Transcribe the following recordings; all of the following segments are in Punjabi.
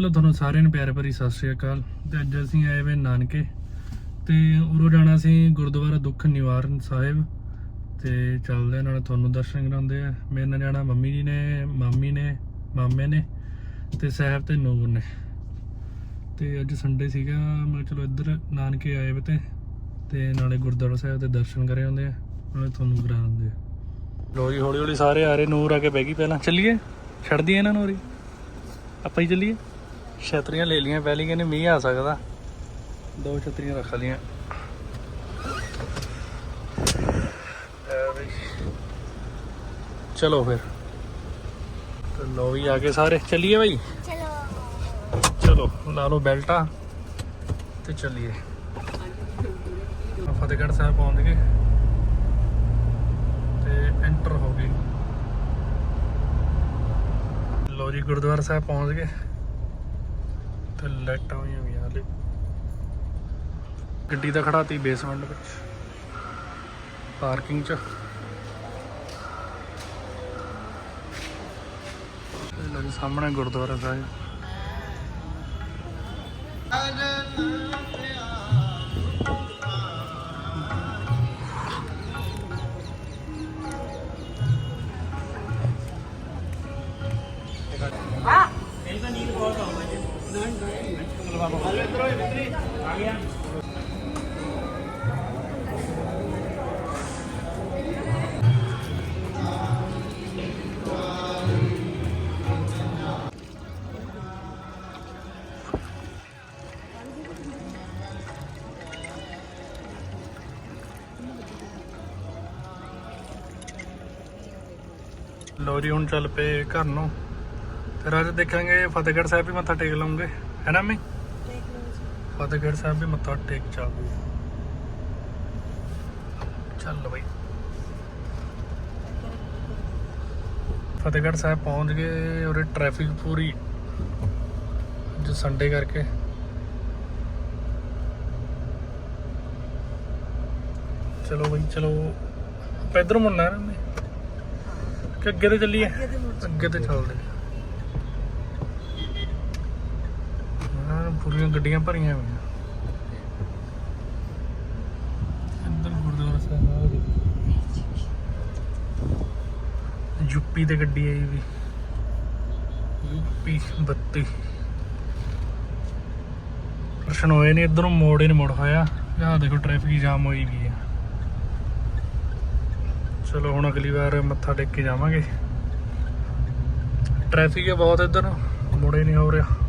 ਚਲੋ ਤੁਹਾਨੂੰ ਸਾਰਿਆਂ ਨੂੰ ਪਿਆਰ ਭਰੀ ਸਤਿ ਸ਼੍ਰੀ ਅਕਾਲ। ਤੇ ਅੱਜ ਅਸੀਂ ਆਏ ਵੇ ਨਾਨਕੇ। ਤੇ ਉਰੋਂ ਜਾਣਾ ਸੀ ਗੁਰਦੁਆਰਾ ਦੁੱਖ ਨਿਵਾਰਨ ਸਾਹਿਬ। ਤੇ ਚੱਲਦੇ ਆ, ਨਾਲੇ ਤੁਹਾਨੂੰ ਦਰਸ਼ਨ ਕਰਾਉਂਦੇ ਆ ਮੇਰੇ ਨਾਲ ਜਾਣਾ ਮੰਮੀ ਜੀ ਨੇ ਮਾਮੀ ਨੇ ਮਾਮੇ ਨੇ ਤੇ ਸਾਹਿਬ ਤੇ ਨੂਰ ਨੇ। ਤੇ ਅੱਜ ਸੰਡੇ ਸੀਗਾ ਮੈਂ ਚਲੋ ਇੱਧਰ ਨਾਨਕੇ ਆਏ ਵੇ ਤੇ। ਤੇ ਨਾਲੇ ਗੁਰਦੁਆਰਾ ਸਾਹਿਬ ਦੇ ਦਰਸ਼ਨ ਕਰੇ ਆਉਂਦੇ ਆ ਨਾਲੇ ਤੁਹਾਨੂੰ ਕਰਾ ਦਿੰਦੇ ਆ। ਲੋ ਜੀ ਹੌਲੀ ਹੌਲੀ ਸਾਰੇ ਆ ਰਹੇ ਨੂਰ ਆ ਕੇ ਬਹਿ ਗਈ ਪਹਿਲਾਂ। ਚੱਲੀਏ? ਛੱਡ ਦਈਏ ਇਹਨਾਂ ਨੂੰ ਉਰੀ? ਆਪਾਂ ਹੀ ਚੱਲੀਏ? ਛਤਰੀਆਂ ਲੈ ਲੀਆਂ ਪਹਿਲੀ ਕਹਿੰਦੇ ਮੀਂਹ ਆ ਸਕਦਾ। ਦੋ ਛਤਰੀਆਂ ਰੱਖ ਲੀਆਂ ਬਈ। ਚਲੋ ਫਿਰ। ਤੇ ਲੋ ਵੀ ਆ ਗਏ ਸਾਰੇ। ਚੱਲੀਏ ਭਾਈ ਚਲੋ। ਚਲੋ ਲਾ ਲਓ ਬੈਲਟਾ ਤੇ ਚੱਲੀਏ। ਫਤਿਹਗੜ੍ਹ ਸਾਹਿਬ ਪਹੁੰਚ ਗਏ। ਤੇ ਐਂਟਰ ਹੋ ਗਏ। ਲੋ ਜੀ ਗੁਰਦੁਆਰਾ ਸਾਹਿਬ ਪਹੁੰਚ ਗਏ। ਤੇ ਲਾਈਟਾਂ ਹੋਈਆਂ ਵੀ ਹਾਲੇ। ਗੱਡੀ ਤਾਂ ਖੜਾਤੀ ਬੇਸਮੈਂਟ ਵਿੱਚ। ਪਾਰਕਿੰਗ 'ਚ। ਲੋ ਸਾਹਮਣੇ ਗੁਰਦੁਆਰਾ ਸਾਹਿਬ। ਲੋ ਜੀ, ਹੁਣ ਚੱਲ ਪਏ ਘਰ ਨੂੰ। ਫਿਰ ਅੱਜ ਦੇਖਾਂਗੇ ਫਤਿਹਗੜ੍ਹ ਸਾਹਿਬ ਵੀ ਮੱਥਾ ਟੇਕ ਲਵਾਂਗੇ ਹੈ ਨਾ ਮੈਂ ਫਤਿਹਗੜ੍ਹ ਸਾਹਿਬ ਵੀ ਮੱਥਾ ਟੇਕ ਚੱਲਦੇ ਚੱਲ ਬਈ ਫਤਿਹਗੜ੍ਹ ਸਾਹਿਬ ਪਹੁੰਚ ਗਏ ਔਰ ਟ੍ਰੈਫਿਕ ਪੂਰੀ ਜੋ ਸੰਡੇ ਕਰਕੇ ਚਲੋ ਬਈ ਚਲੋ ਆਪਾਂ ਇੱਧਰ ਮੁੜਨਾ ਹੈ ਨਾ ਮੈਂ ਕਿ ਅੱਗੇ ਤੇ ਚੱਲੀਏ ਅੱਗੇ ਤੇ ਚੱਲਦੇ ਹਾਂ ਪੂਰੀਆਂ ਗੱਡੀਆਂ ਭਰੀਆਂ ਹੋਈਆਂ। ਅੰਦਰ ਗੁਰਦੁਆਰਾ ਸਾਹਿਬ ਯੂਪੀ ਤੇ ਗੱਡੀ ਆਈ ਵੀ। ਯੂਪੀ 32 ਦਰਸ਼ਨ ਹੋਏ ਨੇ ਇਧਰੋਂ ਮੋੜ ਹੀ ਨਹੀਂ ਮੁੜ ਹੋਇਆ। ਆਹ ਦੇਖੋ ਟ੍ਰੈਫਿਕ ਜਾਮ ਹੋਈ ਵੀ ਹੈ ਚਲੋ ਹੁਣ ਅਗਲੀ ਵਾਰ ਮੱਥਾ ਟੇਕ ਕੇ ਜਾਵਾਂਗੇ। ਟ੍ਰੈਫਿਕ ਹੈ ਬਹੁਤ ਇੱਧਰ ਮੁੜੇ ਨਹੀਂ ਹੋ ਰਿਹਾ।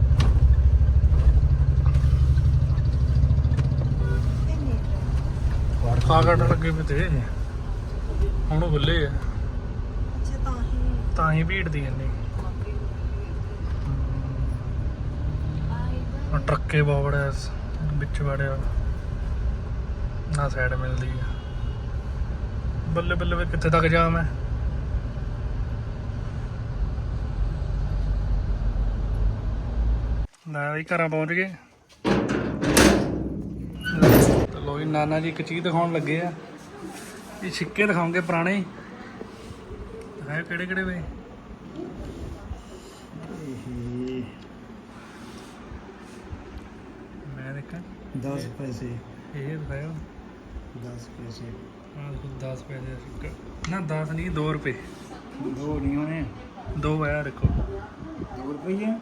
ਵਰਖਾ ਕੱਢਣ ਲੱਗੇ ਵੀ ਤੇ। ਹੁਣ ਉਹ ਖੁੱਲੇ ਆ। ਅੱਛਾ ਤਾਂ ਹੀ। ਤਾਂ ਹੀ ਭੀੜ ਦੀ ਇੰਨੀ। ਟਰੱਕੇ ਬੜਾ ਵਿੱਚ ਵੜਿਆ ਨਾ ਸਾਈਡ ਮਿਲਦੀ ਆ। ਬੱਲੇ ਬੱਲੇ ਵੇ ਕਿੱਥੇ ਤੱਕ ਜਾਵਾਂ ਮੈਂ? ਨਾ ਵੀ ਘਰਾਂ ਪਹੁੰਚ ਗਏ। ਜੀ ਨਾਨਾ ਜੀ ਇੱਕ ਚੀਜ਼ ਦਿਖਾਉਣ ਲੱਗੇ ਆ। ਇਹ ਸਿੱਕੇ ਦਿਖਾਉਂਗੇ ਪੁਰਾਣੇ ਹੈ। ਕਿਹੜੇ ਕਿਹੜੇ ਵੇ ਮੈਂ ਦੇਖਾਂ। 10 ਪੈਸੇ। ਇਹ ਦਿਖਾਓ 10 ਪੈਸੇ। ਆਹ 10 ਪੈਸੇ ਸਿੱਕਾ ਨਾ 10 ਨਹੀਂ 2 ਰੁਪਏ। ਦੋ ਨਹੀਂ ਹੋਣੇ। ਦੋ ਆ ਦੇਖੋ। 2 ਰੁਪਏ ਹਾਂ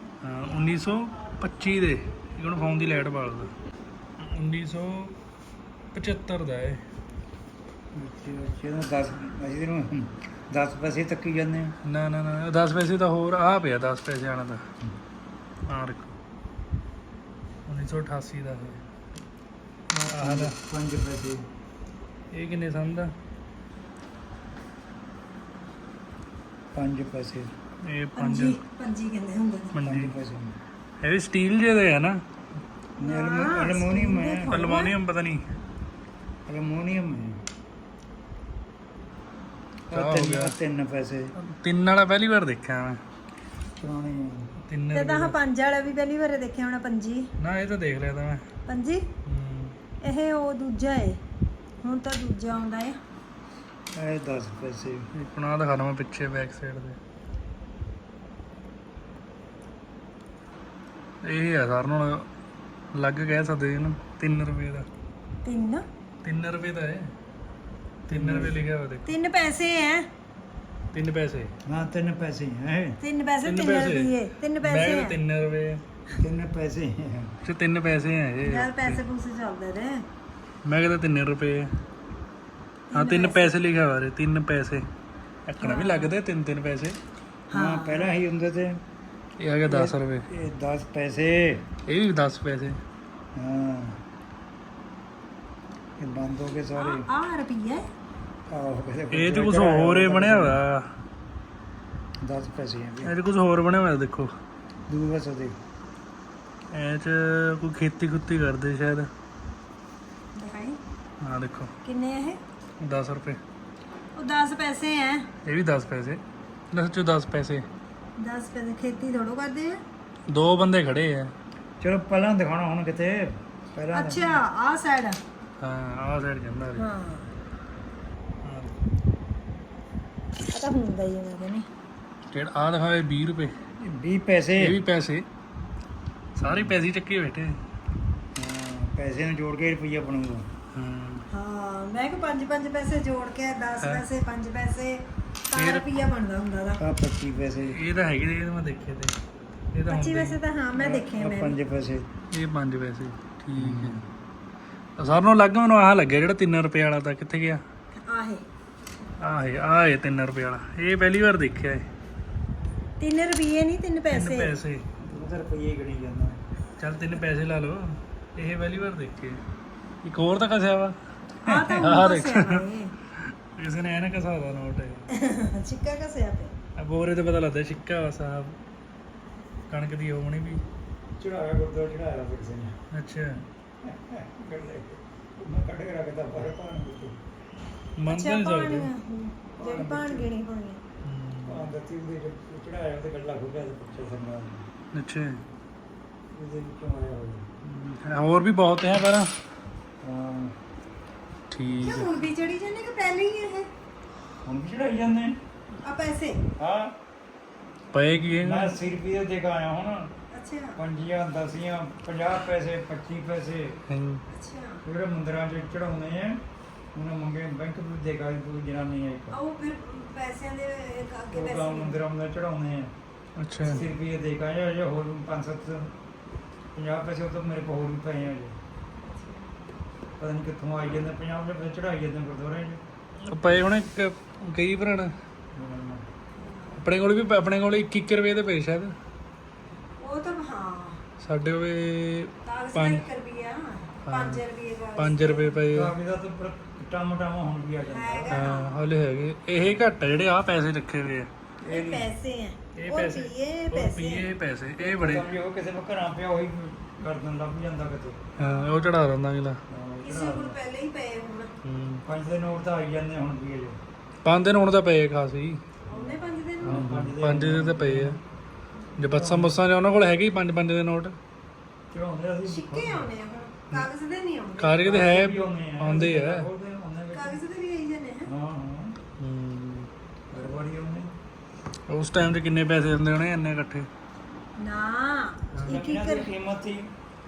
1925 ਦੇ। ਇਹ ਹੁਣ ਫੋਨ ਦੀ ਲਾਈਟ ਬਾਲਦਾ 1975 ਦਾ ਇਹ। ਅੱਛਾ ਅੱਛਾ 10 ਅਸੀਂ ਨੂੰ 10 ਪੈਸੇ ਤੱਕੀ ਜਾਂਦੇ ਆ। ਨਾ ਨਾ ਨਾ 10 ਪੈਸੇ ਤਾਂ ਹੋਰ ਆ ਪਿਆ 10 ਪੈਸੇ ਆਣਾ ਦਾ ਹਾਂ ਦੇਖੋ 1988 ਦਾ ਇਹ। ਆਹ ਲੈ। 5 ਪੈਸੇ। ਇਹ ਕਿੰਨੇ ਸਨ ਦਾ? 5 ਪੈਸੇ। ਇਹ 5 ਪੰਜੀ। ਕਹਿੰਦੇ ਹੁੰਦੇ ਨੇ। 5 ਮੰਡੀ ਪੈਸੇ ਇਹ ਵੀ ਸਟੀਲ ਜਿਹੇ ਦੇ ਆ ਨਾ? ਅਲਮੋਨੀਅਮ ਹੈ ਐਲੂਮੀਨੀਅਮ ਪਤਾ ਨਹੀਂ। ਅਲਮੋਨੀਅਮ ਹੈ। ਕਿਆ ਹੋ ਆਹ ਤਿੰਨ- ਗਿਆ? ਆਹ ਤਿੰਨ ਪੈਸੇ। ਤਿੰਨ ਵਾਲਾ ਪਹਿਲੀ ਵਾਰ ਦੇਖਿਆ ਮੈਂ। ਪੁਰਾਣੇ ਆ। ਤਿੰਨ ਤੇ ਤਾਂ ਆਹ ਪੰਜ ਵਾਲਾ ਵੀ ਪਹਿਲੀ ਵਾਰ ਦੇਖਿਆ ਹੋਣਾ ਪੰਜੀ। ਨਾ ਇਹ ਤਾਂ ਦੇਖ ਲਿਆ ਤਾਂ ਮੈਂ। ਪੰਜੀ? ਹਮ, ਇਹ ਉਹ ਦੂਜਾ ਏ। ਹੁਣ ਤਾਂ ਦੂਜਾ ਆਉਂਦਾ ਏ। ਇਹ 10 ਪੈਸੇ। ਇਹ ਪੁਣਾ ਦਿਖਾ ਦਵਾਂ ਪਿੱਛੇ ਬੈਕ ਸਾਈਡ ਤੇ। ਇਹ ਆ ਸਾਰ ਨਾਲ ਲੱਗ ਕਹਿ ਸਕਦੇ ਇਹਨੂੰ 3 ਰੁਪਏ ਦਾ। ਤਿੰਨ? 3 ਰੁਪਏ ਦਾ ਹੈ। 3 ਰੁਪਏ ਲਿਖਿਆ ਹੋਇਆ ਦੇਖ। ਤਿੰਨ ਪੈਸੇ ਐ 3 ਪੈਸੇ। ਹਾਂ ਤਿੰਨ ਪੈਸੇ ਹੈ। ਤਿੰਨ ਪੈਸੇ ਤਿੰਨ ਤਿੰਨ ਪੈਸੇ। ਰੁਪਏ ਤਿੰਨ ਮੈਂ ਪੈਸੇ ਕਿਹਾ ਐ 3 ਰੁਪਏ। ਤਿੰਨ ਪੈਸੇ ਹੈ। ਚ 3 ਪੈਸੇ ਆ ਇਹ। ਯਾਰ ਪੈਸੇ ਪੂਸੇ ਚੱਲਦੇ ਨੇ। ਮੈਂ ਕਹਿੰਦਾ 3 ਰੁਪਏ। ਹਾਂ 3 ਪੈਸੇ। ਲਿਖਿਆ ਹੋਇਆ ਰੇ 3 ਪੈਸੇ। ਅੱਕਣਾ ਵੀ ਲੱਗਦੇ 3 3 ਪੈਸੇ। ਹਾਂ ਪਹਿਲਾਂ ਹੀ ਹੁੰਦੇ ਤੇ। ਇਹ ਆ ਗਿਆ 10 ਰੁਪਏ। ਇਹ 10 ਪੈਸੇ। ਇਹ ਵੀ 10 ਪੈਸੇ। ਹਾਂ। ਇਹ ਬੰਦ ਹੋ ਗਏ ਸਾਰੇ। ਆ ਰੁਪਈਆ ਆਹੋ ਕਿਤੇ ਇਹ ਚ ਕੁਝ ਹੋਰ ਹੀ ਬਣਿਆ ਹੋਇਆ। 10 ਪੈਸੇ ਹੈ ਇਹ ਚ ਕੁਝ ਹੋਰ ਬਣਿਆ ਹੋਇਆ ਦੇਖੋ। ਦੂਰ ਵਸ ਦੇ ਇਹ ਚ ਕੋਈ ਖੇਤੀ ਖੁੱਤੀ ਕਰਦੇ ਸ਼ਾਇਦ। ਦਿਖਾਈ। ਹਾਂ ਦੇਖੋ। ਕਿੰਨੇ ਆ ਇਹ? 10 ਰੁਪਏ। ਉਹ 10 ਪੈਸੇ ਐ। ਇਹ ਵੀ 10 ਪੈਸੇ। ਨਾ ਸੱਚੋ 10 ਪੈਸੇ। 10 ਪੈਸੇ ਖੇਤੀ ਥੋੜੋ ਕਰਦੇ ਆ। ਦੋ ਬੰਦੇ ਖੜੇ ਆ। ਚਲੋ ਪਹਿਲਾਂ ਦਿਖਾਉਣਾ ਹੁਣ ਕਿਤੇ। ਪਹਿਲਾਂ ਅੱਛਾ ਆ। ਸਾਈਡ ਹਾਂ ਆਹ ਸਾਈਡ ਜਾਂਦਾ ਰੇ ਹਾਂ। ਆ ਤਾਂ ਹੁੰਦਾ ਹੀ ਹੈ ਮੈਂ ਕਹਿੰਦੀ ਕਿਹੜਾ? ਆ ਦਿਖਾਵੇ 20 ਰੁਪਏ। 20 ਪੈਸੇ। ਇਹ ਵੀ ਪੈਸੇ। ਸਾਰੇ ਪੈਸੇ ਚੱਕੇ ਬੈਠੇ। ਹਾਂ, ਪੈਸੇ ਨੂੰ ਜੋੜ ਕੇ ਰੁਪਈਆ ਬਣੂਗਾ। ਹੂੰ। ਹਾਂ ਮੈਂ ਕਿ 5 5 ਪੈਸੇ ਜੋੜ ਕੇ 10 ਪੈਸੇ 5 ਪੈਸੇ ਤਾਂ ਫਿਰ- ਰੁਪਈਆ ਬਣਦਾ ਹੁੰਦਾ ਦਾ ਆ 25 ਪੈਸੇ। ਇਹ ਤਾਂ ਹੈਗੇ ਇਹ ਤਾਂ ਮੈਂ ਦੇਖੇ ਤੇ। ਇਹ ਤਾਂ 25 ਹੁੰਦੇ ਪੈਸੇ ਤਾਂ ਹਾਂ ਮੈਂ ਦੇਖੇ ਆ ਮੈਂ। 5 ਪੈਸੇ। ਇਹ 5 ਪੈਸੇ। ਠੀਕ ਹੈ। ਸਾਰਿਆਂ ਨੂੰ ਲੱਗ ਮੈਨੂੰ ਆਹ ਲੱਗਿਆ ਜਿਹੜਾ 3 ਰੁਪਏ ਵਾਲਾ ਤਾਂ ਕਿੱਥੇ ਗਿਆ? ਆਹੇ। ਆਹ ਆਹ ਹੈ 3 ਰੁਪਏ ਵਾਲਾ। ਇਹ ਪਹਿਲੀ ਵਾਰ ਦੇਖਿਆ ਇਹ। 3 ਰੁਪਏ ਨਹੀਂ 3 ਤਿੰਨ ਪੈਸੇ। ਪੈਸੇ। ਉਹਦਾ ਰੁਪਈਏ ਗਣੀ ਜਾਂਦਾ। ਚੱਲ ਤਿੰਨ ਪੈਸੇ ਲਾ ਲਓ। ਇਹ ਪਹਿਲੀ ਵਾਰ ਦੇਖੇ ਇੱਕ ਹੋਰ ਤਾਂ ਕਸਿਆ ਵਾ। ਆ ਤਾਂ ਆਹ ਦੇਖ। ਕਿਸੇ ਨੇ ਐ ਨਾ ਕਸਾ ਦਾ ਨੋਟ ਹੈ ਚਿੱਕਾ ਕਸਿਆ ਆ ਬੋਰੇ ਤੇ ਪਤਾ ਲੱਗਦਾ ਸਿੱਕਾ ਵਾ ਸਾਹਿਬ ਕਣਕ ਦੀ ਹੋਣੀ ਵੀ। ਚੜਾਇਆ ਗੁਰਦੁਆਰਾ ਚੜਾਇਆ ਕਿਸੇ ਨੇ। ਅੱਛਾ। ਮੈਂ ਕੱਢ ਕੇ ਰੱਖਦਾ ਪਰ ਪਾਣ ਵਿੱਚ ਮੰਨ ਤਾਂ ਅੱਛਾ ਨਹੀਂ ਪਾਣ ਸਕਦੇ ਜਿਹੜੀ ਪਾਣ ਗਿਣੀ ਹੋਣੀ ਹਮ, ਪਾਣ ਦਿੱਤੀ ਉਹਦੇ ਚੜਾਇਆ ਤੇ ਗੱਲਾਂ ਹੋ ਗਿਆ ਤੇ ਪੁੱਛੇ ਸੰਗਾਂ ਅੱਛਾ। ਉਹਦੇ ਵਿੱਚੋਂ ਆਇਆ ਹੋਇਆ ਹਮ, ਹੋਰ ਵੀ ਬਹੁਤ ਹੈ ਪਰ। ਹਾਂ। ਠੀਕ ਹੈ। ਹੁਣ ਵੀ ਚੜੀ ਜਾਂਦੇ ਕਿ ਪਹਿਲੇ ਹੀ ਇਹ? ਹੁਣ ਵੀ ਚੜਾਈ ਜਾਂਦੇ ਆ ਪੈਸੇ। ਹਾਂ। ਪਏ ਕੀ ਇਹ ਮੈਂ 80 ਰੁਪਏ ਦੇ ਕੇ ਆਇਆ ਹੁਣ। ਅੱਛਾ। ਪੰਜੀਆਂ ਦਸੀਆਂ 50 ਪੈਸੇ 25 ਪੈਸੇ। ਅੱਛਾ। ਜਿਹੜੇ ਮੰਦਿਰਾਂ 'ਚ ਚੜਾਉਂਦੇ ਆ ਉਹਨਾਂ ਮੰਗੇ ਬੈਂਕ ਤੋਂ ਦੇ ਗਾਈ ਪੂਰੀ ਜਨਾਨੀ ਹੈ ਇੱਕ। ਆ ਉਹ ਫਿਰ ਪੈਸਿਆਂ ਦੇ ਅੱਗੇ ਉਹ ਪੈਸੇ ਕੰਮ ਮੰਦਿਰਾਂ ਦੇ ਚੜਾਉਂਦੇ ਆ। ਅੱਛਾ। 80 ਰੁਪਏ ਦੇ ਕੇ ਆਇਆ ਜਾਂ ਹੋਰ 5-7 50 ਪੈਸੇ ਉਹ ਤਾਂ ਮੇਰੇ ਕੋਲ ਹੋਰ ਵੀ ਪਏ ਆ ਜੀ। ਪਤਾ ਨਹੀਂ ਕਿੱਥੋਂ ਆਈ ਜਾਂਦੇ 50 ਦੇ ਪੈਸੇ ਚੜਾਈ ਜਾਂਦੇ ਗੁਰਦੁਆਰੇ 'ਚ। ਉਹ ਪਏ ਹੁਣ ਕਈ ਭਰਨ ਆਪਣੇ ਕੋਲ ਵੀ ਆਪਣੇ ਕੋਲ 21 ਰੁਪਏ ਦੇ ਪਏ ਸ਼ਾਇਦ। ਉਹ ਤਾਂ ਸਾਡੇ ਹੋਵੇ ਕਾਗਜ਼ ਦਾ ਪੰਜ 1 ਰੁਪਿਆ 5 ਰੁਪਏ ਦਾ। 5 ਰੁਪਏ ਪਏ। ਆ। ਕਾਫੀ ਦਾ ਤਾਂ ਪਰ ਟਮ ਟਮ ਹੁਣ ਵੀ ਆ ਜਾਂਦਾ। ਹੈਗਾ। ਹਾਂ ਹਲੇ ਹੈਗੇ। ਇਹ ਘੱਟ ਆ ਜਿਹੜੇ ਆ ਪੈਸੇ ਰੱਖੇ ਹੋਏ ਆ। ਇਹ ਪੈਸੇ ਆ। ਇਹ ਪੈਸੇ। ਉਹ ਪੈਸੇ ਰੁਪਈਏ ਪੈਸੇ। ਇਹ ਬੜੇ ਤਾਂ ਵੀ ਉਹ ਕਿਸੇ ਨੂੰ ਘਰਾਂ ਪਿਆ ਉਹੀ ਗਰਦਨ ਲੱਭ ਜਾਂਦਾ ਕਿਤੇ। ਹਾਂ ਉਹ ਚੜਾ ਦਿੰਦਾ ਅਗਲਾ। ਕਿਸੇ ਕੋਲ ਪਹਿਲੇ ਹੀ ਪਏ ਹੁਣ। ਹੂੰ। ਪੰਜ ਦੇ ਨੋਟ ਤਾਂ ਆਈ ਜਾਂਦੇ ਹੁਣ ਵੀ ਅਜੇ ਪੰਜ ਦਿਨ ਹੁਣ ਤਾਂ ਪਏ ਖਾਸੀ ਉਹਨੇ 5 ਦਿਨ। ਹਾਂ, ਪੰਜ ਦੇ ਤਾਂ ਪਏ ਆ। ਜੇ ਬੱਸਾਂ ਬੱਸਾਂ ਦੇ ਉਹਨਾਂ ਕੋਲ ਹੈਗੇ ਹੀ ਪੰਜ ਪੰਜ ਦੇ ਨੋਟ। ਚੜਾਉਂਦੇ ਅਸੀਂ? ਸਿੱਕੇ ਆਉਣੇ ਆ ਹੁਣ। ਕਾਗਜ਼ ਦੇ ਨਹੀਂ ਆਉਂਦੇ। ਕਾਰਜ ਤੇ ਹੈ ਵੀ ਆਉਂਦੇ ਆ। ਆਉਂਦੇ ਆ। ਉਹਦੇ ਆਉਂਦੇ ਵਿੱਚ। ਕਾਗਜ਼ ਦੇ ਵੀ ਆਈ ਜਾਂਦੇ ਹੈ ਹਾਂ ਹਾਂ। ਹੂੰ। ਗੜਬੜੀ ਆਉਂਦੇ। ਉਸ ਟਾਈਮ ਤੇ ਕਿੰਨੇ ਪੈਸੇ ਹੁੰਦੇ ਹੋਣੇ ਇੰਨੇ ਇਕੱਠੇ? ਨਾ ਦੀ ਇੱਕ ਕੀਮਤ ਸੀ।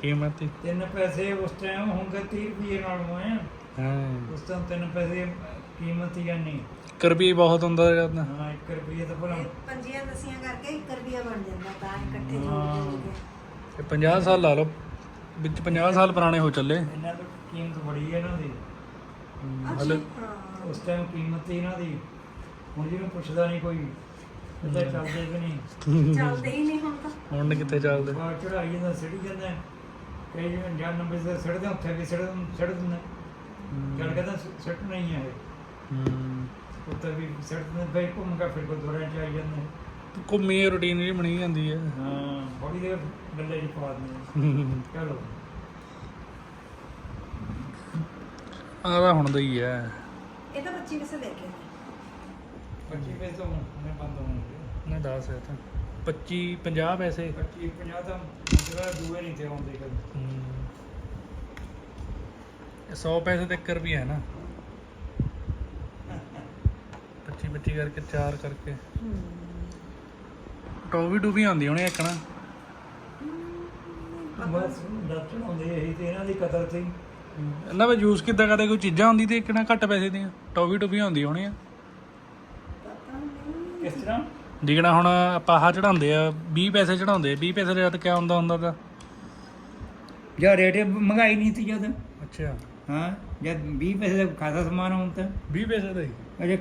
ਕੀਮਤ ਹੀ ਤਿੰਨ ਪੈਸੇ ਉਸ ਟਾਈਮ ਹੁੰਦੇ 30 ਰੁਪਏ ਨਾਲ ਹੋਏ ਆ ਹਾਂ। ਉਸ ਟਾਈਮ ਤਿੰਨ ਪੈਸੇ ਕੀਮਤ ਹੀ ਨਹੀਂ। ਰੁਪਈਆ ਬਹੁਤ ਹੁੰਦਾ ਜਾਂਦਾ ਹਾਂ 1 ਰੁਪਏ ਤਾਂ ਭਲਾ। ਇਹ ਪੰਜੀਆਂ ਦਸੀਆਂ ਕਰਕੇ 1 ਰੁਪਿਆ ਬਣ ਜਾਂਦਾ ਤਾਂ ਇਕੱਠੇ ਜੋੜ ਜੋੜ ਕੇ। ਇਹ 50 ਸਾਲ ਲਾ ਲਓ ਵਿੱਚ 50 ਸਾਲ ਪੁਰਾਣੇ ਹੋ ਚੱਲੇ। ਇਹਨਾਂ ਦੀ ਕੀਮਤ ਬੜੀ ਹੈ ਇਹਨਾਂ ਦੀ। ਹਲੇ ਹਾਂ ਉਸ ਟਾਈਮ ਕੀਮਤ ਸੀ ਇਹਨਾਂ ਦੀ। ਹੁਣ ਜਿਹਨੂੰ ਪੁੱਛਦਾ ਨਹੀਂ ਕੋਈ ਇਹਦਾ ਚੱਲਦੇ ਕਿ ਨਹੀਂ। ਚੱਲਦੇ ਹੀ ਨਹੀਂ ਹੁਣ ਤਾਂ। ਹੁਣ ਕਿੱਥੇ ਚੱਲਦੇ। ਬਾਹਰ ਚੜਾਈ ਜਾਂਦਾ ਸਿੜੀ ਜਾਂਦਾ। ਕਈ ਜਿਵੇਂ ਜਾਨ ਨੰਬਰ ਦੇ ਸਿੜਦੇ ਉੱਥੇ ਵੀ ਸਿੜ ਸਿੜ ਦਿੰਦੇ। ਚੱਲ ਕਹਿੰਦਾ ਸਿੱਟ ਨਹੀਂ ਹੈ ਇਹ। ਹੂੰ। ਉੱਤੇ ਵੀ ਸਿੜ ਦਿੰਦੇ ਬਈ ਘੁੰਮ ਕੇ ਫਿਰ ਗੁਰਦੁਆਰੇ ਚ ਆਈ ਜਾਂਦੇ ਘੁੰਮੀ ਰੁਟੀਨ ਜੀ ਬਣੀ ਜਾਂਦੀ ਹੈ। ਹਾਂ ਬੜੀ ਦੇ ਗੱਲੇ ਚ ਪਾ ਦਿੰਦੇ ਚਲੋ। ਆਹ ਤਾਂ ਹੁਣ ਦਾ ਹੀ ਹੈ। ਇਹ ਤਾਂ 25 ਪੈਸੇ ਲੈ ਕੇ। 25 ਪੈਸੇ ਤੋਂ ਉਹਨੇ ਬੰਦ ਹੋਣਗੇ ਨਾ 10 ਹੈ ਤਾਂ। 25 50 ਪੈਸੇ। 25 50 ਤਾਂ ਮਤਲਬ ਦੂਏ ਨਹੀਂ ਤੇ ਆਉਂਦੇ ਕਦੇ। ਹੂੰ। ਇਹ 100 ਪੈਸੇ ਤੇ 1 ਰੁਪਿਆ ਹੈ ਨਾ। 25 25 ਕਰਕੇ 4 ਕਰਕੇ। ਹੂੰ। ਟੋਵੀ ਡੂਬੀ ਆਉਂਦੀ ਹੋਣੀ ਇੱਕ ਨਾ। ਬਸ ਡਾਕਟਰ ਹੁੰਦੇ ਇਹੀ ਤੇ ਇਹਨਾਂ ਦੀ ਕਦਰ ਸੀ ਇਹਨਾਂ ਵਿੱਚ ਯੂਜ਼ ਕਿੱਦਾਂ ਕਰਦੇ? ਕੋਈ ਚੀਜ਼ਾਂ ਹੁੰਦੀ ਤੇ ਕਿੰਨਾ ਘੱਟ ਪੈਸੇ ਦੀਆਂ। ਟੋਫੀਆਂ ਹੁੰਦੀਆਂ ਹੋਣੀਆਂ ਪਤਾ ਨਹੀਂ ਕਿਸ ਤਰ੍ਹਾਂ? ਜਿਕਣਾ ਹੁਣ ਆਪਾਂ ਆਹ ਚੜਾਉਂਦੇ ਆ 20 ਪੈਸੇ ਚੜਾਉਂਦੇ 20 ਪੈਸੇ ਦਾ ਤਾਂ ਕਿਆ ਹੁੰਦਾ ਹੁੰਦਾ ਤਾਂ। ਜਾਂ ਰੇਟ ਮਹਿੰਗਾਈ ਨਹੀਂ ਸੀ ਜਦ ਅੱਛਾ। ਹਾਂ? ਜਦ 20 ਪੈਸੇ ਦਾ ਖਾਸਾ ਸਮਾਨ ਹੁਣ ਤਾਂ? 20 ਪੈਸੇ ਦਾ ਹੀ। ਅਜੇ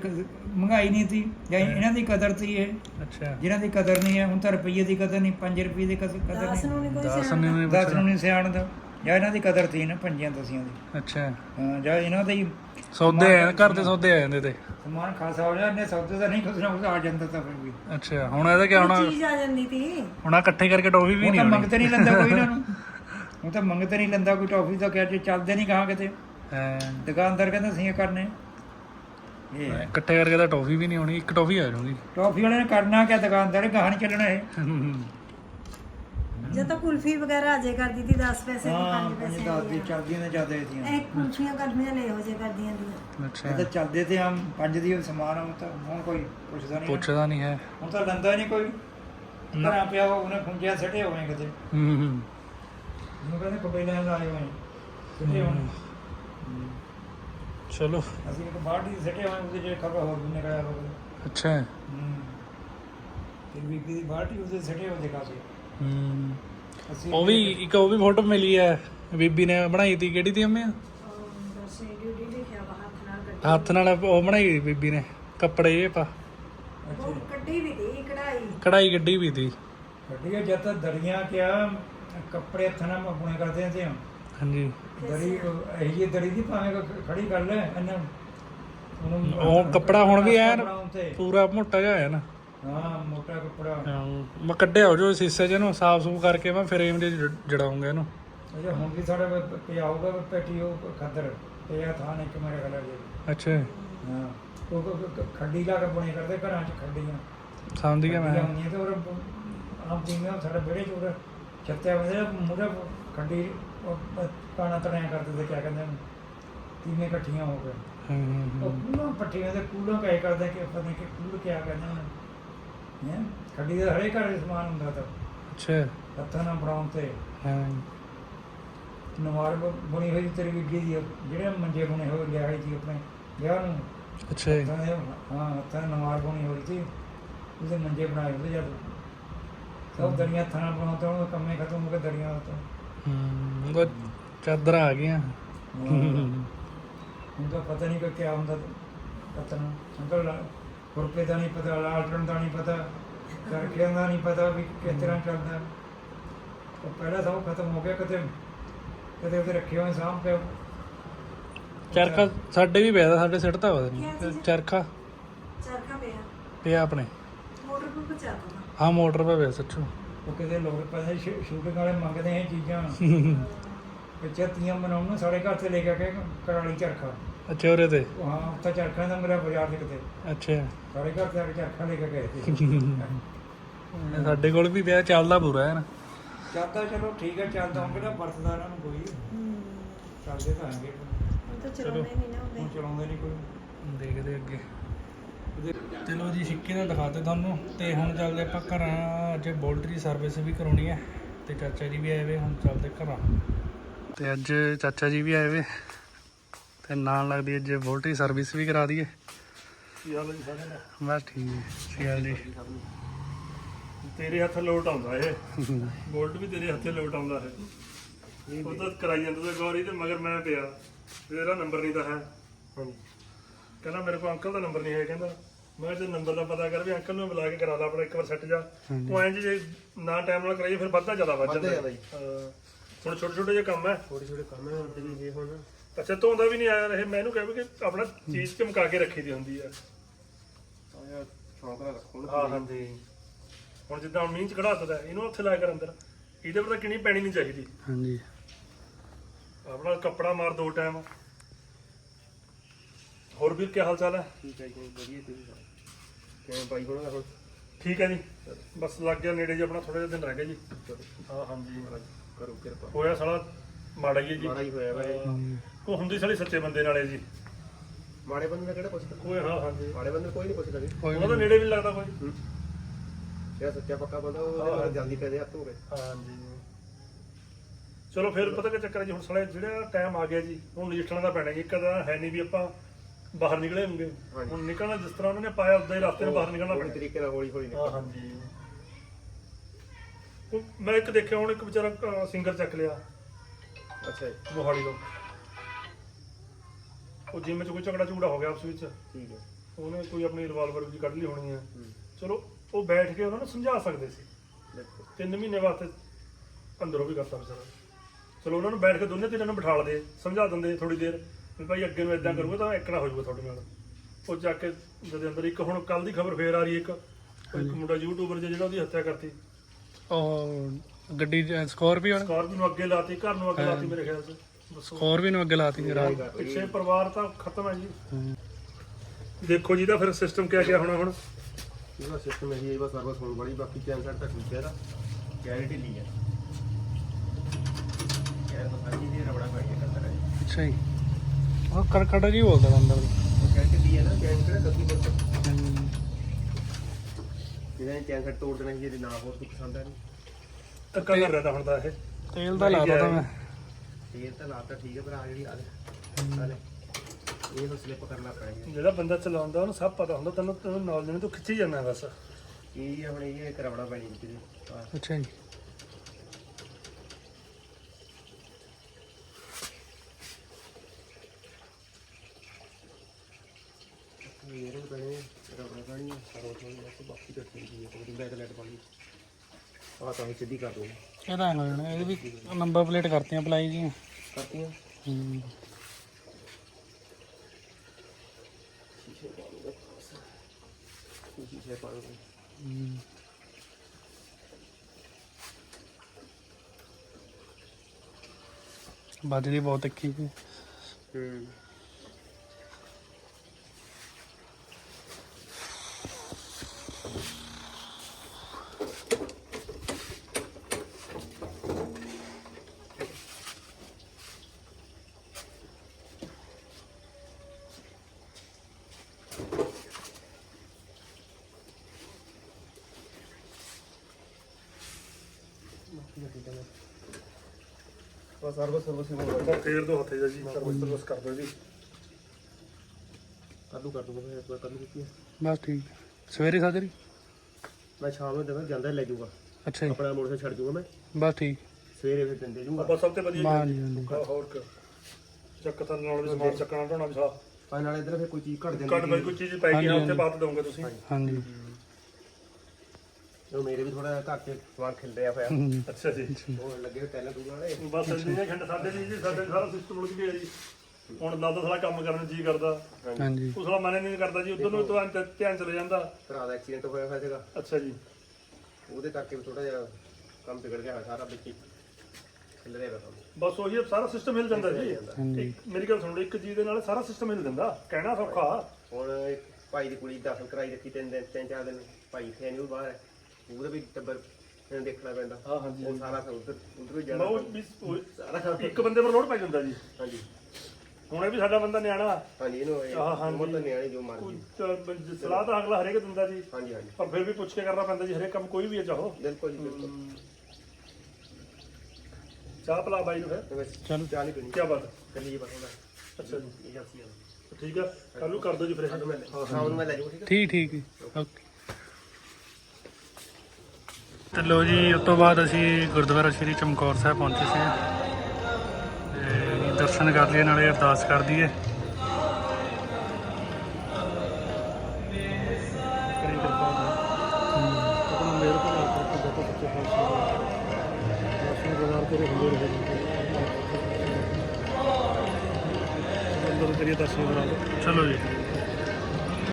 ਮਹਿੰਗਾਈ ਨਹੀਂ ਸੀ। ਜਾਂ ਇਹਨਾਂ ਦੀ ਕਦਰ ਸੀ ਇਹ। ਅੱਛਾ। ਜਿਨ੍ਹਾਂ ਦੀ ਕਦਰ ਨਹੀਂ ਹੈ ਹੁਣ ਤਾਂ ਰੁਪਈਏ ਦੀ ਕਦਰ ਨਹੀਂ 5 ਰੁਪਏ ਦੀ ਕਦਰ ਨਹੀਂ ਨੂੰ ਨਹੀਂ। ਕੋਈ 10 ਸਿਆਣਦਾ। ਨੇ ਦਸ ਨੂੰ ਨਹੀਂ ਸਿਆਣਦਾ। ਜਾਂ ਇਹਨਾਂ ਦੀ ਕਦਰ ਸੀ ਨਾ ਪੰਜੀਆਂ ਦਸੀਆਂ ਦੀ। ਅੱਛਾ। ਹਾਂ ਜਾਂ ਇਹਨਾਂ ਦਾ ਸੌਦੇ ਆ ਘਰ ਦੇ ਸੌਦੇ ਆ ਜਾਂਦੇ ਤੇ। ਸਮਾਨ ਖਾਸਾ ਹੋ ਜਾਂਦਾ ਸੌਦੇ ਦਾ ਨਹੀਂ ਕੁਛ ਨਾ ਕੁਛ ਆ ਜਾਂਦਾ ਤਾਂ ਫਿਰ ਵੀ। ਅੱਛਾ ਹੁਣ ਇਹਦਾ ਕੀ ਹੋਣਾ ਚੀਜ਼ ਆ ਜਾਂਦੀ ਤੀ। ਹੁਣ ਇਕੱਠੇ ਕਰਕੇ ਟੋਫੀ ਵੀ ਨਹੀਂ ਤਾਂ ਹੋਣੀ। ਮੰਗਤੇ ਨਹੀਂ ਲੈਂਦਾ ਕੋਈ ਇਹਨਾਂ ਨੂੰ। ਉਹ ਤਾਂ ਮੰਗਤੇ ਨਹੀਂ ਲੈਂਦਾ ਕੋਈ ਟੌਫੀ ਤਾਂ ਕਿਹਾ ਜੇ ਚੱਲਦੇ ਨਹੀਂ ਕਹਾਂ ਕਿਤੇ। ਹਾਂ। ਦੁਕਾਨਦਾਰ ਕਹਿੰਦਾ ਸੀ ਇਹ ਕਰਨੇ। ਇਹ ਇਕੱਠੇ ਕਰਕੇ ਤਾਂ ਟੋਫੀ ਵੀ ਨਹੀਂ ਹੋਣੀ ਇੱਕ ਟੋਫੀ ਆ ਜਾਊਗੀ। ਟੌਫੀ ਵਾਲੇ ਨੇ ਕਰਨਾ ਕਿਆ ਦੁਕਾਨਦਾਰ ਕਹਾਂ ਨਹੀਂ ਚੱਲਣਾ ਇਹ। ਜਦ ਤਾਂ ਕੁਲਫੀ ਵਗੈਰਾ ਅਜੇ ਕਰਦੀ ਤੀ 10 ਪੈਸੇ ਦੀ ਹਾਂ 5 ਪੰਜ ਪੈਸੇ ਦਸ ਦੀ ਦੀ ਚੱਲਦੀਆਂ ਨੇ ਜ਼ਿਆਦਾ ਇਹਦੀਆਂ। ਇਹ ਕੁਲਫੀਆਂ ਕਰਦੀਆਂ ਨੇ ਇਹੋ ਜੇ ਕਰਦੀਆਂ ਦੀਆਂ। ਅੱਛਾ। ਇਹ ਤਾਂ ਚੱਲਦੇ ਤੇ ਆਮ ਪੰਜ ਦੀ ਸਮਾਨ ਹੁਣ ਤਾਂ ਹੁਣ ਕੋਈ ਪੁੱਛਦਾ ਨਹੀਂ। ਪੁੱਛਦਾ ਨਹੀਂ ਹੈ। ਹੁਣ ਤਾਂ ਲੰਦਾ ਨਹੀਂ ਕੋਈ। ਘਰਾਂ ਪਿਆ ਉਹ ਉਹਨੇ ਖੁੰਝਿਆ ਸੱਟੇ ਹੋਏ ਕਿਤੇ। ਹੂੰ ਹੂੰ। ਉਹਨੂੰ ਕਹਿੰਦੇ ਕਬੇਲਿਆਂ ਲਾਏ ਹੋਏ ਸੱਟੇ ਹੋਏ ਚਲੋ। ਅਸੀਂ ਇੱਕ ਬਾਲਟੀ ਦੇ ਸੱਟੇ ਹੋਏ ਉਹਦੇ ਜਿਹੜੇ ਖਬਰ ਹੋਰ ਵੀ ਨਿਕਲਿਆ ਹੋਵੇ। ਅੱਛਾ। ਹੂੰ। ਫਿਰ ਬੀਬੀ ਦੀ ਬਾਲਟੀ ਉਹਦੇ ਸੱਟੇ ਹੋਏ ਦੇਖਾ ਸੀ ਹੂੰ। ਅਸੀਂ ਉਹ ਵੀ ਇੱਕ ਉਹ ਵੀ ਫੋਟੋ ਮਿਲੀ ਹੈ ਬੀਬੀ ਨੇ ਬਣਾਈ ਤੀ ਕਿਹੜੀ ਤੀ ਅੰਮੇ? ਹੱਥ ਨਾਲ ਕੱਢੀ ਹੱਥ ਨਾਲ ਉਹ ਬਣਾਈ ਬੀਬੀ ਨੇ ਕੱਪੜੇ ਇਹ ਪਾ। ਉਹ ਕੱਢੀ ਵੀ ਤੀ ਕਢਾਈ। ਕਢਾਈ ਗੱਡੀ ਵੀ ਤੀ। ਗੱਡੀਆਂ ਜਦ ਤੱਕ ਦਰੀਆਂ ਕਿਆ ਕੱਪੜੇ ਹੱਥਾਂ ਨਾਲ ਬੁਣੇ ਕਰਦੇ ਤੇ ਹਾਂਜੀ। ਦਰੀ ਇਹ ਜੀ ਦਰੀ ਦੀ ਭਾਵੇਂ ਕ- ਖੜੀ ਕਰ ਲੈ ਇਹਨਾਂ ਉਹਨੂੰ ਉਹ ਕੱਪੜਾ ਹੁਣ ਵੀ ਐਨ ਬਣਾਉਣ ਤੇ। ਪੂਰਾ ਮੋਟਾ ਜਿਹਾ ਹੈ ਨਾ। ਹਾਂ ਮੋਟਾ ਕੱਪੜਾ। ਹਾਂ, ਮੈਂ ਕੱਢਿਆ ਹੋ ਜੋ ਸ਼ੀਸ਼ੇ ਚ ਇਹਨੂੰ ਸਾਫ਼ ਸੂਫ ਕਰਕੇ ਮੈਂ ਫਰੇਮ ਦੇ ਜੜਾਉਂਗਾ ਇਹਨੂੰ। ਅਜੇ ਹੁਣ ਵੀ ਸਾਡੇ ਪ- ਪਿਆ ਹੋਊਗਾ ਪੇਟੀ ਉਹ ਖੱਦਰ। ਪਿਆ ਥਾਂ ਇੱਕ ਮੇਰੇ ਖਲਾ ਜੀ ਅੱਛਾ। ਹਾਂ ਉਹ ਕ- ਕ- ਖੱਡੀ ਲਾ ਕੇ ਬੁਣੇ ਕਰਦੇ ਘਰਾਂ 'ਚ ਖੱਡੀਆਂ। ਸਮਝ ਗਿਆ ਮੈਂ। ਖੱਡੀਆਂ ਹੁੰਦੀਆਂ ਤੇ ਉਹ ਆਮ ਜਿਵੇਂ ਸਾਡੇ ਵਿਹੜੇ 'ਚ ਉਹ ਛੱਤਿਆ ਹੁੰਦੇ ਮੂਰੇ ਖੱਡੀ ਉਹ ਪ- ਕਾਣਾ ਤਣਿਆ ਕਰਦੇ ਤੇ ਕਿਆ ਕਹਿੰਦੇ ਨੇ ਤੀਵੇਂ ਇਕੱਠੀਆਂ ਹੋ ਹੂੰ, ਉਹ। ਕੂਲਾਂ ਪੱਟੀਆਂ ਦੇ ਕੂਲਾਂ ਕਹੇ ਕਰਦੇ ਕਿ ਪਤਾ ਨਹੀਂ ਕਿ ਕੂਲ ਕਿਆ ਕਹਿੰਦੇ ਨੇ ਹੈ? ਖੱਡੀ ਦਾ ਹਰੇ ਘਰ 'ਚ ਸਮਾਨ ਹੁੰਦਾ ਤਾਂ। ਅੱਛਾ। ਹੱਥਾਂ ਨਾਲ ਬਣਾਉਣ ਤੇ। ਹਾਂ। ਨਵਾਰ ਬਣੀ ਹੋਈ ਤੇਰੀ ਵਿੱਗੀ ਦੀ ਜਿਹੜੇ ਮੰਜੇ ਬਣੇ ਹੋਏ ਲਿਆ ਹੋਈ ਸੀ ਆਪਣੇ ਵਿਆਹ ਨੂੰ। ਅੱਛਾ। ਦੇ ਹਾਂ ਹੱਥਾਂ ਨਵਾਰ ਬਣੀ ਹੋਈ ਸੀ। ਉਹਦੇ ਮੰਜੇ ਬਣਾਏ ਹੋਏ ਜਦ ਨਾਲ ਬਣਾਉਂਦੇ ਉਹ ਕੰਮੇ ਖਤਮ ਹੋ ਕੇ ਦਰੀਆਂ ਤੋਂ। ਹੂੰ ਉਹ ਚਾਦਰਾਂ ਆ ਗਈਆਂ। ਹੁਣ ਤਾਂ ਪਤਾ ਨਹੀਂ ਕਿ ਕਿਆ ਹੁੰਦਾ ਪਤਾ ਨਹੀਂ ਅੰਕਲ ਖੁਰਪੇ ਦਾ ਨਹੀਂ ਪਤਾ ਲਾਲਟਣ ਦਾ ਨਹੀਂ ਪਤਾ ਚਰਖਿਆਂ ਦਾ ਨਹੀਂ ਪਤਾ ਵੀ ਕਿਸ ਤਰ੍ਹਾਂ ਚੱਲਦਾ। ਉਹ ਪਹਿਲਾਂ ਸਭ ਖਤਮ ਹੋ ਗਿਆ ਕਦੇ ਕਦੇ ਉਹਦੇ ਰੱਖੇ ਹੋਏ ਸਾਂਭ ਕੇ। ਚਰਖਾ ਸਾਡੇ ਵੀ ਪਿਆ ਤਾ, ਸਾਡੇ ਸਿੱਟ ਤਾਂ ਕਿਆ ਵਦਨ ਚੀਜ਼? ਚਰਖਾ। ਚਰਖਾ ਪਿਆ। ਪਿਆ ਆਪਣੇ। ਮੋਟਰ ਪਚਾ ਦੋ। ਹਾਂ ਮੋਟਰ ਪਾ ਪਿਆ ਸੱਚੋ। ਉਹ ਕਿਤੇ ਲੋਕ ਪਤਾ ਸ਼ੂਟਿੰਗ ਵਾਲੇ ਮੰਗਦੇ ਇਹ ਚੀਜ਼ਾਂ। ਪਿੱਛੇ ਤੀਆਂ ਬਣਾਉਣ ਨੂੰ ਸਾਡੇ ਘਰ ਤੇ ਲੈ ਕੇ ਗਏ ਕਰਾਲੀ ਚਰਖਾ। ਅੱਛਾ ਉਰੇ ਤੇ? ਉਹ ਹਾਂ ਉੱਥੇ ਚਰਖਾ ਦਾ ਮੇਰਾ ਬਾਜ਼ਾਰ ਦੇ ਕਿਤੇ। ਅੱਛਾ। ਸਾਡੇ ਘਰ ਤੇ ਆ ਕੇ ਚਰਖਾ ਲੈ ਕੇ ਗਏ ਸੀ। ਸਾਡੇ ਕੋਲ ਵੀ ਪਿਆ ਚੱਲਦਾ ਪੂਰਾ ਹੈ ਨਾ? ਚੱਲਦਾ ਚਲੋ ਠੀਕ ਹੈ ਚੱਲਦਾ। ਹੁਣ ਕਿਹੜਾ ਵਰਤਦਾ ਇਹਨਾਂ ਨੂੰ ਕੋਈ? ਹੂੰ। ਚੱਲਦੇ ਤਾਂ ਹੈਗੇ। ਉਹ ਤਾਂ ਚਲਾਉਂਦੇ ਨਹੀਂ ਨਾ ਹੁਣ ਹੁੰਦੇ। ਚਲਾਉਂਦੇ ਨਹੀਂ ਕੋਈ। ਦੇਖਦੇ ਅੱਗੇ। ਚਲੋ ਜੀ ਸਿੱਕੇ ਦਾ ਦਿਖਾਤੇ ਤੁਹਾਨੂੰ। ਤੇ ਹੁਣ ਚੱਲਦੇ ਆਪਾਂ ਘਰਾਂ ਅੱਜ ਬੋਲਟਰੀ ਸਰਵਿਸ ਵੀ ਕਰਾਉਣੀ ਹੈ। ਤੇ ਚਾਚਾ ਜੀ ਵੀ ਆਏ ਵੇ ਹੁਣ ਚੱਲਦੇ ਘਰਾਂ। ਤੇ ਅੱਜ ਚਾਚਾ ਜੀ ਵੀ ਆਏ ਵੇ। ਤੇ ਨਾਲ ਲੱਗਦੀ ਅੱਜ ਬੋਲਟਰੀ ਸਰਵਿਸ ਵੀ ਕਰਾ ਦਈਏ। ਕੀ ਹਾਲ ਹੈ ਜੀ ਸਾਰਿਆਂ ਦਾ? ਬਸ ਠੀਕ ਹੈ ਸਿਆਲ ਜੀ? ਤੇਰੇ ਹੱਥ ਲੋਟ ਆਉਂਦਾ ਇਹ। ਬੋਲਟ ਵੀ ਤੇਰੇ ਹੱਥੇ ਲੋਟ ਆਉਂਦਾ ਹੈ। ਉਹ ਤਾਂ ਕਰਾਈ ਜਾਂਦਾ ਤਾਂ ਗੌਰੀ ਤੇ ਮਗਰ ਮੈਂ ਪਿਆ। ਇਹਦਾ ਨੰਬਰ ਨਹੀਂ ਤਾਂ ਹੈ। ਹਾਂਜੀ। ਕਹਿੰਦਾ ਮੇਰੇ ਕੋਲ ਅੰਕਲ ਦਾ ਨੰਬਰ ਨਹੀਂ ਹੈ ਕਹਿੰਦਾ। ਮੈਂ ਤੇ ਨੰਬਰ ਦਾ ਪਤਾ ਕਰ ਵੀ ਅੰਕਲ ਨੂੰ ਬੁਲਾ ਕੇ ਕਰਾ ਲਾ ਆਪਣਾ ਇੱਕ ਵਾਰ ਸੈੱਟ ਜਾ। ਉਹ ਐਂ ਜੇ ਨਾ ਟਾਈਮ ਨਾਲ ਕਰਾਈਏ ਫਿਰ ਵੱਧਦਾ ਜ਼ਿਆਦਾ ਵੱਧ ਜਾਂਦਾ। ਹੈ। ਹੁਣ ਛੋਟੇ ਛੋਟੇ ਜਿਹੇ ਕੰਮ ਹੈ। ਛੋਟੇ ਛੋਟੇ ਕੰਮ ਹੈ ਹੁੰਦੇ ਵੀ ਇਹ ਹੁਣ। ਅੱਛਾ ਧੋਂਦਾ ਵੀ ਨਹੀਂ ਆਇਆ ਰਹੇ ਮੈਂ ਇਹਨੂੰ ਕਹਿੰਦਾ ਕਿ ਆਪਣਾ ਚੀਜ਼ ਚਮਕਾ ਕੇ ਰੱਖੀ ਦੀ ਹੁੰਦੀ ਆ ਆਇਆ ਸ਼ੌਂਕ ਨਾਲ ਰੱਖੋ ਨਾ ਹਾਂ ਹਾਂਜੀ ਹੁਣ ਜਿੱਦਾਂ ਹੁਣ ਮੀਂਹ ਚ ਖੜਾ ਦਿੱਤਾ ਇਹਨੂੰ ਉੱਥੇ ਲਾਇਆ ਕਰ ਅੰਦਰ। ਇਹਦੇ ਪਰ ਤਾਂ ਕਿਣੀ ਪੈਣੀ ਨਹੀਂ ਚਾਹੀਦੀ। ਹਾਂਜੀ। ਆਪਣਾ ਕੱਪੜਾ ਮਾਰ ਦੋ ਟਾਈਮ ਹੋਰ ਵੀ ਕੀ ਹਾਲ ਚਾਲ ਹੈ? ਠੀਕ ਹੈ ਜੀ ਵਧੀਆ ਤੁਸੀਂ ਸੁਣਾਓ? ਕਿਵੇਂ ਬਾਈ ਹੋਣਾ ਹੁਣ ਠੀਕ ਹੈ ਜੀ। ਬਸ ਲੱਗ ਗਿਆ ਨੇੜੇ ਜੀ ਆਪਣਾ ਥੋੜਾ ਜਿਹਾ ਦਿਨ ਰਹਿ ਗਿਆ ਜੀ। ਹਾਂ ਹਾਂਜੀ। ਕਰੋ ਕਿਰਪਾ। ਹੋਇਆ ਸਾਲਾ ਮਾੜਾ ਹੀ ਹੈ ਜੀ। ਮਾੜਾ ਹੀ ਹੋਇਆ ਇਹ। ਉਹ ਹੁੰਦੀ ਸਾਲੀ ਸੱਚੇ ਬੰਦੇ ਨਾਲੇ ਜੀ। ਮਾੜੇ ਬੰਦੇ ਦਾ ਕਿਹੜਾ ਪੁੱਛਦਾ ਕੋਈ ਹਾਂ ਹਾਂਜੀ। ਮਾੜੇ ਬੰਦੇ ਕੋਈ ਨਹੀਂ ਪੁੱਛਦਾ ਵੀ ਉਹਨਾਂ ਦਾ ਨੇੜੇ ਵੀ ਨਹੀਂ ਲੱਗਦਾ ਕੋਈ। ਜਿਹੜਾ ਸੱਚਾ ਪੱਕਾ ਬੰਦਾ ਉਹ ਨਾਲ ਜਲਦੀ ਪੈਦੇ ਹੱਥ ਹੋ ਗਏ ਹਾਂਜੀ। ਚਲੋ ਫਿਰ ਪਤਾ ਕੀ ਚੱਕਰ ਜੀ ਹੁਣ ਸਾਲੇ ਜਿਹੜਾ ਟਾਈਮ ਆ ਗਿਆ ਜੀ ਹੁਣ ਨਜਿੱਠਣਾ ਦਾ ਪੈਣਾ ਜੀ। ਇੱਕ ਤਾਂ ਹੈ ਨਹੀਂ ਵੀ ਆਪਾਂ ਬਾਹਰ ਨਿਕਲੇ ਹੋਗੇ ਹਾਂਜੀ। ਹੁਣ ਨਿਕਲਣਾ ਜਿਸ ਤਰ੍ਹਾਂ ਉਹਨਾਂ ਨੇ ਪਾਇਆ ਉਦਾਂ ਹੀ ਰਸਤੇ ਨੂੰ ਬਾਹਰ ਨਿਕਲਣਾ ਹੌਲੀ ਪੈਣਾ। ਤਰੀਕੇ ਨਾਲ ਹੌਲੀ ਹੌਲੀ ਹਾਂ ਹਾਂਜੀ। ਉਹ ਮੈਂ ਇੱਕ ਦੇਖਿਆ ਹੁਣ ਇੱਕ ਵਿਚਾਰਾ ਸਿੰਗਰ ਚੱਕ ਲਿਆ। ਅੱਛਾ ਜੀ। ਮੋਹਾਲੀ ਤੋਂ। ਉਹ ਜਿੰਮ ਚ ਕੋਈ ਝਗੜਾ ਝੂੜਾ ਹੋ ਗਿਆ ਉਸ ਵਿੱਚ। ਠੀਕ ਹੈ। ਉਹਨੇ ਕੋਈ ਆਪਣੀ ਰਿਵਾਲਵਰ ਵੀ ਕੱਢ ਲਈ ਹੋਣੀ ਹੈ। ਹੂੰ। ਚਲੋ ਉਹ ਬੈਠ ਕੇ ਉਹਨਾਂ ਨੂੰ ਸਮਝਾ ਸਕਦੇ ਸੀ। ਬਿਲਕੁਲ। ਤਿੰਨ ਮਹੀਨੇ ਵਾਸਤੇ ਅੰਦਰੋਂ ਵੀ ਕਰਤਾ ਵਿਚਾਰਾ। ਚਲੋ ਉਹਨਾਂ ਨੂੰ ਬੈਠ ਕੇ ਦੋਨੇ ਤਿੰਨਾਂ ਨੂੰ ਬਿਠਾ ਲਦੇ ਸਮਝਾ ਦਿੰਦੇ ਥੋੜੀ ਦੇਰ। ਵੀ ਭਾਈ ਅੱਗੇ ਨੂੰ ਇਦਾਂ ਕਰੂਗਾ ਤਾਂ ਇੱਕਣਾ ਹੋ ਜਾਊਗਾ ਤੁਹਾਡੇ ਨਾਲ। ਉਹ ਜਾ ਕੇ ਜਦੇ ਅੰਦਰ ਇੱਕ ਹੁਣ ਕੱਲ ਦੀ ਖਬਰ ਫੇਰ ਆ ਰਹੀ ਇੱਕ ਉਹ ਇੱਕ ਮੁੰਡਾ ਯੂਟਿਊਬਰ ਜਿਹਾ ਜਿਹੜਾ ਉਹਦੀ ਹੱਤਿਆ ਕਰਤੀ। ਉਹ ਗੱਡੀ ਸਕੋਰਪੀਓ ਨੇ? ਕਾਰ ਨੂੰ ਅੱਗੇ ਲਾਤੀ ਘਰ ਨੂੰ ਅੱਗੇ ਲਾਤੀ ਮੇਰੇ ਖਿਆਲ 'ਚ। ਦੱਸੋ। ਸਕੋਰਪੀਓ ਨੂੰ ਅੱਗੇ ਲਾਤੀ ਰਾਤ। ਪਿੱਛੇ ਪਰਿਵਾਰ ਤਾਂ ਖਤਮ ਹੈ ਜੀ। ਦੇਖੋ ਜੀ ਦਾ ਫਿਰ ਸਿਸਟਮ ਕਿਆ ਕਿਆ ਹੋਣਾ ਹੁਣ। ਇਹਦਾ ਸਿਸਟਮ ਇਹੀ ਹੈ ਬਸ ਸਰਵਿਸ ਹੋਣ ਵਾਲੀ ਬਾਕੀ ਚੈਨ ਸੈਟ ਤਾਂ ਠੀਕ ਹੈ ਇਹਦਾ। ਗੈਰੰਟੀ ਲਈ ਹੈ। ਯਾਰ ਪਤਾ ਨਹੀਂ ਇਹ ਰਬੜਾ ਪੈ ਗਿਆ ਕਰਦਾ ਹੈ ਅੱਛਾ ਜੀ। ਉਹ ਕਰਕਟ ਜੀ ਬੋਲਦਾ ਅੰਦਰ ਉਹ। ਗੈਰੰਟੀ ਲਈ ਹੈ। ਨਾ ਕੱਤੀ ਪਰ ਹਮ, ਜਿਹਨੇ ਚੈਨ ਸੈਟ ਤੋੜ ਦੇਣਾ ਸੀ ਇਹਦੇ ਨਾਲ ਹੋਰ ਕੋਈ ਪਸੰਦ ਆ ਨਹੀਂ ਧੱਕਾ ਕਰ ਰਿਹਾ ਤਾਂ ਹੁਣ ਤਾਂ ਇਹ। ਤੇਲ ਦਾ ਲਾਤਾ ਤਾਂ ਮੈਂ। ਤੇਲ ਤਾਂ ਲਾਤਾ ਠੀਕ ਹੈ ਪਰ ਆ ਜਿਹੜੀ ਆ ਲੈ ਲੈ। ਇਹ ਨੂੰ ਸਲਿੱਪ ਕਰਨਾ ਪੈਣਾ ਜਿਹੜਾ ਬੰਦਾ ਚਲਾਉਂਦਾ ਉਹਨੂੰ ਸਭ ਪਤਾ ਹੁੰਦਾ ਤੈਨੂੰ ਤੈਨੂੰ ਨਾਲ ਦੇਣੇ ਤੋਂ ਖਿੱਚੀ ਜਾਂਦਾ ਬਸ। ਇਹ ਹੁਣ ਇਹ ਇੱਕ ਰਬੜਾ ਪੈਣੀ ਇਹਦੇ ਅੱਛਾ ਜੀ ਇਹ ਨੂੰ ਪੈਣੇ ਪੈਣੀ ਹੈ ਸਰਵਿਸ ਹੋਣੀ ਬਸ ਬਾਕੀ ਤਾਂ ਠੀਕ ਹੀ ਹੈ ਉਹਦੀ ਬੈਕ ਲਾਈਟ ਪਾਣੀ ਆਹ ਤਾਂ ਅਸੀਂ ਸਿੱਧੀ ਕਰ ਦੂੰਗੇ ਇਹਦਾ ਐਂ ਹੋ ਜਾਣਾ ਇਹ ਵੀ ਨੰਬਰ ਪਲੇਟ ਕਰਤੀਆਂ ਪਲਾਈ ਜੀ ਕਰਤੀਆਂ? ਹਮ, ਸ਼ੀਸ਼ੇ ਪਾ ਬਹੁਤ ਅੱਖੀ ਜੀ ਹੂੰ ਬਸ ਸਰਵਿਸ ਸਰਵਿਸ ਹੀ ਫੇਰ ਦੋ ਹੱਥੇ ਜੀ ਸਰਵਿਸ ਸਰਵਿਸ ਕਰ ਦਿਓ ਜੀ। ਕੱਲੂ ਕਰ ਦੂੰਗਾ ਫਿਰ ਇੱਕ ਵਾਰ ਕੱਲੂ ਕੀਤੀ ਹੈ ਬਸ ਠੀਕ। ਸਵੇਰੇ ਸਾਜਰੀ ਮੈਂ ਸ਼ਾਮ ਨੂੰ ਦੇਖਾਂ ਜਾਂਦਾ ਲੈ ਜਾਊਗਾ। ਅੱਛਾ ਜੀ। ਆਪਣਾ ਮੋਟਰਸਾਈਕਲ ਛੱਡ ਜਾਊਗਾ ਮੈਂ। ਬਸ ਠੀਕ। ਸਵੇਰੇ ਫਿਰ ਦਿੰਦੇ ਜਾਊਗਾ। ਆਪਾਂ ਸਭ ਤੋਂ ਵਧੀਆ ਮਾਂ ਜੀ। ਹਾਂਜੀ ਹਾਂ, ਹੋਰ ਕ। ਚੱਕ ਤਾਂ ਨਾਲ ਵੀ ਸਮਾਨ ਚੱਕਣਾ ਢੋਣਾ ਵੀ ਸਾਹ ਪਰ ਨਾਲੇ ਇਧਰ ਫਿਰ ਕੋਈ ਚੀਜ਼ ਘਟ ਜਾਂਦੀ ਕੱਟ ਬਈ ਕੋਈ ਚੀਜ਼ ਪੈ ਗਈ ਹੱਥੇ ਬਾਤ ਦੋਗੇ ਤੁਸੀਂ। ਹਾਂਜੀ ਉਹ ਮੇਰੇ ਵੀ ਥੋੜਾ ਘਰ ਤੇ ਸਮਾਨ ਖਿਲ ਰਿਹਾ ਹੋਇਆ ਅੱਛਾ ਜੀ। ਉਹ ਲੱਗੇ ਟੈਲਾਂ ਟੂਲਾਂ ਵਾਲੇ। ਬਸ ਇੰਨੇ ਘੰਟੇ ਸਾਡੇ ਨਹੀਂ ਜੀ ਸਾਡੇ ਸਾਰਾ ਸਿਸਟਮ ਉਲਝ ਗਿਆ ਜੀ। ਹੁਣ ਨਾ ਤਾਂ ਸਾਲਾ ਕੰਮ ਕਰਨ ਨੂੰ ਜੀ ਕਰਦਾ। ਹਾਂਜੀ। ਉਹ ਸਾਲਾ ਮਨ ਨਹੀਂ ਕਰਦਾ ਜੀ ਉਧਰ ਨੂੰ ਧਿਆਨ ਧਿਆਨ ਚਲੇ ਜਾਂਦਾ। ਭਰਾ ਦਾ ਐਕਸੀਡੈਂਟ ਹੋਇਆ ਹੋਇਆ ਸੀਗਾ। ਅੱਛਾ ਜੀ। ਉਹਦੇ ਕਰਕੇ ਵੀ ਥੋੜਾ ਜਿਹਾ ਕੰਮ ਵਿਗੜ ਗਿਆ ਸਾਰਾ ਵਿੱਚ ਖਿਲ ਰਿਹਾ ਬਸ ਉਹੀ ਹੈ, ਸਾਰਾ ਸਿਸਟਮ ਹਿਲ ਜਾਂਦਾ ਜੀ। ਮੇਰੀ ਗੱਲ ਸੁਣੋ ਇੱਕ ਚੀਜ਼ ਦੇ ਨਾਲ ਸਾਰਾ ਸਿਸਟਮ ਹਿਲ ਜਾਂਦਾ। ਕਹਿਣਾ ਸੌਖਾ। ਹੁਣ ਇੱਕ ਭਾਈ ਦੀ ਕੁੜੀ ਦਾਖਲ ਕਰਾਈ ਰੱਖੀ ਤਿੰਨ ਦਿਨ ਤਿੰਨ ਚਾਰ ਦਿਨ। ਭਾਈ ਇੱਥੇ ਨਹੀਂ ਉਹ ਬਾਹਰ ਹੈ। ਉਹਦਾ ਵੀ ਟੱਬਰ ਦੇਖਣਾ ਪੈਂਦਾ। ਹਾਂ ਹਾਂਜੀ ਉਹ ਸਾਰਾ ਉਧਰ ਉਧਰ ਵੀ ਜਾਣਾ ਉਹ ਪੈਂਦਾ। ਵੀ ਉਹ- ਸਾਰਾ ਕੰਮ ਇੱਕ ਬੰਦੇ ਪਰ ਲੋਡ ਪੈ ਜਾਂਦਾ ਜੀ। ਹਾਂਜੀ। ਹੁਣ ਇਹ ਵੀ ਸਾਡਾ ਬੰਦਾ ਨਿਆਣਾ। ਹਾਂਜੀ ਇਹਨੂੰ ਇਹ ਹਾਂ, ਹਾਂਜੀ। ਉਮਰ ਤਾਂ ਨਿਆਣੇ ਜੋ ਕੋਈ ਬ- ਸਲਾਹ ਤਾਂ ਅਗਲਾ ਹਰੇਕ ਦਿੰਦਾ ਜੀ। ਹਾਂਜੀ ਹਾਂਜੀ। ਪਰ ਫਿਰ ਵੀ ਪੁੱਛ ਕੇ ਕਰਨਾ ਪੈਂਦਾ ਜੀ ਹਰੇਕ ਕੰਮ ਕੋਈ ਵੀ ਹੈ ਚਾਹੋ। ਬਿਲਕੁਲ ਜੀ ਬਿਲਕੁਲ। ਚਾਹ ਪਲਾ ਬਾਈ ਨੂੰ ਹੈ ਤੇ ਬਸ ਚਲੋ। ਚਾਹ ਨਹੀਂ ਪੀਣੀ। ਕੀ ਬਾਤ ਹੈ? ਚੱਲੀਏ ਬਸ ਹੁਣ। ਅੱਛਾ ਜੀ। ਇਹ ਆ ਠੀਕ ਆ ਕੱਲ ਨੂੰ ਕਰ ਦਿਓ ਜੀ ਫਿਰ। ਇਹ। ਮੈਂ ਲੈ- ਸ਼ਾਮ ਨੂੰ ਮੈਂ ਲੈ ਜਾਊਂਗਾ ਠੀਕ ਹੈ? ਠੀਕ ਠੀਕ। ਜੀ ਓਕੇ। ਤੇ ਲੋ ਜੀ, ਉਸ ਤੋਂ ਬਾਅਦ ਅਸੀਂ ਗੁਰਦੁਆਰਾ ਸ਼੍ਰੀ ਚਮਕੌਰ ਸਾਹਿਬ ਪਹੁੰਚੇ ਸੀ। ਤੇ ਦਰਸ਼ਨ ਕਰ ਲਈਏ, ਨਾਲੇ ਅਰਦਾਸ ਕਰ ਦਈਏ। ਕਰੀ ਦਰਸ਼ਨ ਚਲੋ ਜੀ।